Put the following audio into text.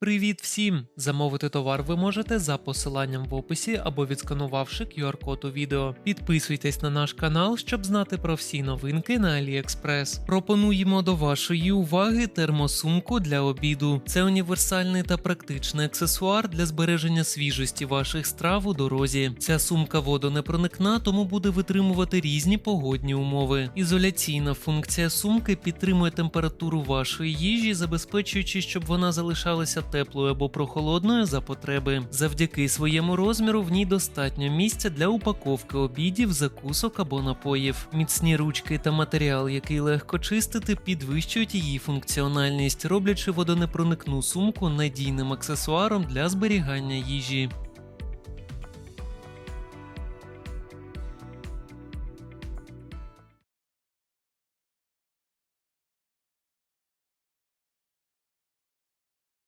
Привіт всім! Замовити товар ви можете за посиланням в описі або відсканувавши QR-код у відео. Підписуйтесь на наш канал, щоб знати про всі новинки на AliExpress. Пропонуємо до вашої уваги термосумку для обіду. Це універсальний та практичний аксесуар для збереження свіжості ваших страв у дорозі. Ця сумка водонепроникна, тому буде витримувати різні погодні умови. Ізоляційна функція сумки підтримує температуру вашої їжі, забезпечуючи, щоб вона залишалася теплою або прохолодною за потреби. Завдяки своєму розміру в ній достатньо місця для упаковки обідів, закусок або напоїв. Міцні ручки та матеріал, який легко чистити, підвищують її функціональність, роблячи водонепроникну сумку надійним аксесуаром для зберігання їжі.